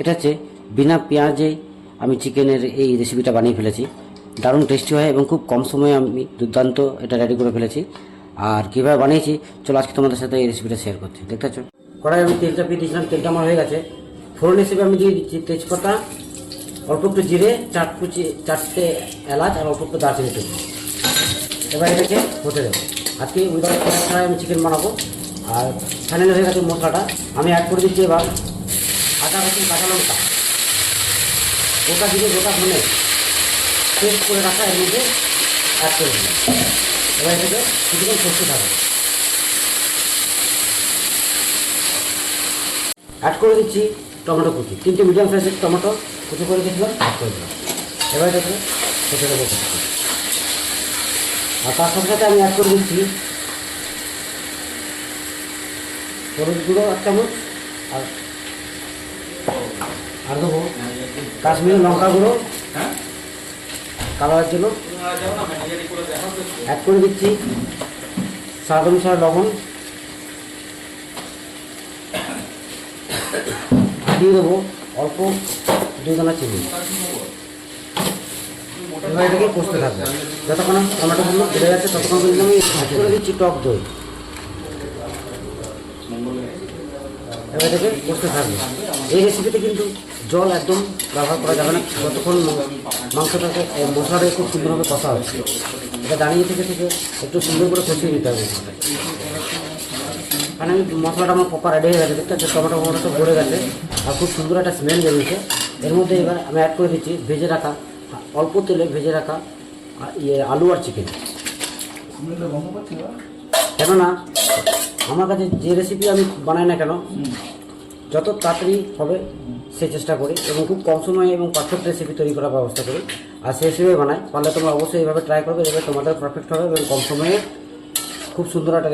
এটা হচ্ছে বিনা পেঁয়াজে আমি চিকেনের এই রেসিপিটা বানিয়ে ফেলেছি। দারুণ টেস্টি হয় এবং খুব কম সময়ে আমি দুর্দান্ত এটা রেডি করে ফেলেছি। আর কীভাবে বানিয়েছি, চলো আজকে তোমাদের সাথে এই রেসিপিটা শেয়ার করছি। দেখতে পাচ্ছ? কড়াই আমি তেলটা পেয়ে দিয়েছিলাম, তেলটা আমার হয়ে গেছে। ফোড়ন হিসেবে আমি দিয়ে দিচ্ছি তেজপাতা, অল্প একটু জিরে, চার কুচি, চারটে এলাচ আর অল্প একটু দারচিনি দেবো এবার এটাকে হতে দেবো। আজকে উইদাউট ছাড়াই আমি চিকেন বানাবো। আর ফাইনাল হয়ে গেছে মশলাটা। আমি অ্যাড করে দিচ্ছি এবার রসুন কাঁচা লঙ্কা গোটা দিকে গোটা ধনে পেস্ট করে রাখা এর মধ্যে অ্যাড করে দিলাম। এবার এটাকে কিছুক্ষণ কষতে থাকবে অ্যাড করে দিচ্ছি টমেটো কুচি। তিনটে মিডিয়াম সাইজের টমেটো কুচি করে দিয়েছিলাম অ্যাড করে দিলাম। এবার এটাকে কষে দেবো আর তার সাথে সাথে আমি অ্যাড করে দিচ্ছি হলুদ গুঁড়ো এক চামচ। আর আর দেবো। কাশ্মীরি লঙ্কা গুঁড়ো কালারের জন্য। অ্যাড করে দিচ্ছি। স্বাদ অনুসারে লবণ। দিয়ে দেবো অল্প দুই দানা চিনি। এবার এটাকে কষতে থাকবে। যতক্ষণ টমেটোগুলো বেড়ে যাচ্ছে, ততক্ষণ পর্যন্ত আমি করে দিচ্ছি টক দই। এবার এটাকে কষতে থাকবে। এই রেসিপিতে কিন্তু জল একদম ব্যবহার করা যাবে না। যতক্ষণ মাংসটাকে এ, মশলাটাকে খুব সুন্দরভাবে কষা হচ্ছে এটা দাঁড়িয়ে থেকে থেকে একটু সুন্দর করে কষিয়ে নিতে হবে। কারণ আমি মশলাটা আমার পপা রেডি হয়ে গেছে। দেখতে পাচ্ছি টমেটো সব ভরে গেছে আর খুব সুন্দর একটা স্মেল বেরিয়েছে। এর মধ্যে এবার আমি অ্যাড করে দিচ্ছি ভেজে রাখা অল্প তেলে ভেজে রাখা ইয়ে আলু আর চিকেন কেননা আমার কাছে যে রেসিপি আমি বানাই না কেন যত তাড়াতাড়ি হবে, সে চেষ্টা করি এবং খুব কম সময়ে এবং পারফেক্ট রেসিপি তৈরি করার ব্যবস্থা করি। আর সেই হিসেবে বানাই পারলে তোমরা অবশ্যই এইভাবে ট্রাই করবে এভাবে তোমাদের পারফেক্ট হবে এবং কম সময়ে খুব সুন্দর একটা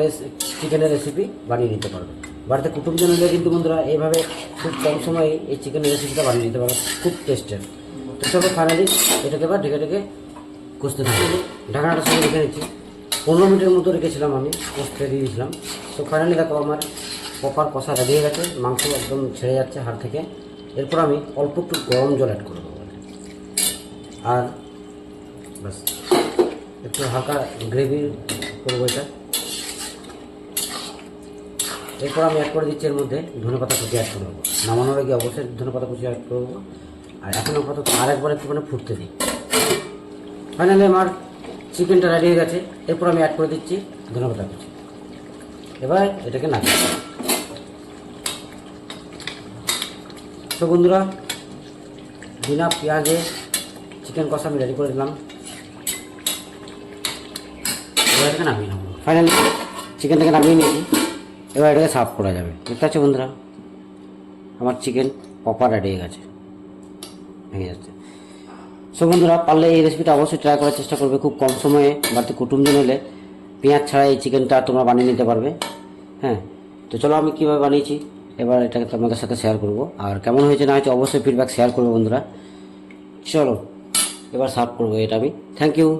চিকেনের রেসিপি বানিয়ে নিতে পারবে। বাড়িতে কুটুমজন কিন্তু বন্ধুরা এইভাবে খুব কম সময়ে এই চিকেনের রেসিপিটা বানিয়ে নিতে পারবে, খুব টেস্টের তো চলো ফাইনালি এটাকে এবার ঢেকে ঢেকে কষতে থাকি। ঢাকনাটার সঙ্গে রেখে নিচ্ছি পনেরো মিনিটের মতো রেখেছিলাম আমি, কষতে দিয়ে দিয়েছিলাম। তো ফাইনালি দেখো আমার প্রপার কষা হয়ে গেছে, মাংস একদম ছেড়ে যাচ্ছে হাড় থেকে। এরপর আমি অল্প একটু গরম জল অ্যাড করে দেবো। আর বাস একটু হালকা গ্রেভি করব এটা। এরপর আমি অ্যাড করে দিচ্ছি এর মধ্যে ধনে পাতা কুচি অ্যাড করে দেবো। নামানোর আগে অবশ্যই ধনে পাতা কুচি অ্যাড করব আর এখন আপাতত আরেকবার একটুখানি ফুটতে দিই। ফাইনালি আমার চিকেনটা রেডি হয়ে গেছে। এরপর আমি অ্যাড করে দিচ্ছি ধনে পাতা কুচি। এবার এটাকে নাচি তো বন্ধুরা। বিনা পেঁয়াজে চিকেন কষা আমি রেডি করে দিলাম। এবার নামিয়ে নেব। ফাইনালি চিকেনটাকে নামিয়ে নিয়েছি। এবার এটাকে সাফ করা যাবে। দেখতে পাচ্ছ বন্ধুরা, আমার চিকেন প্রপার রেডি হয়ে গেছে। ভেঙে যাচ্ছে। সো বন্ধুরা, পারলে এই রেসিপিটা অবশ্যই ট্রাই করার চেষ্টা করবে। খুব কম সময়ে বাড়িতে কুটুমজন হলে পেঁয়াজ ছাড়া এই চিকেনটা তোমরা বানিয়ে নিতে পারবে। হ্যাঁ তো চলো আমি কীভাবে বানিয়েছি। এবার এটাকে তোমাদের সাথে শেয়ার করব। আর কেমন হয়েছে না হয়েছে অবশ্যই ফিডব্যাক শেয়ার করব বন্ধুরা। চলো, এবার সার্ভ করব এটা আমি। Thank you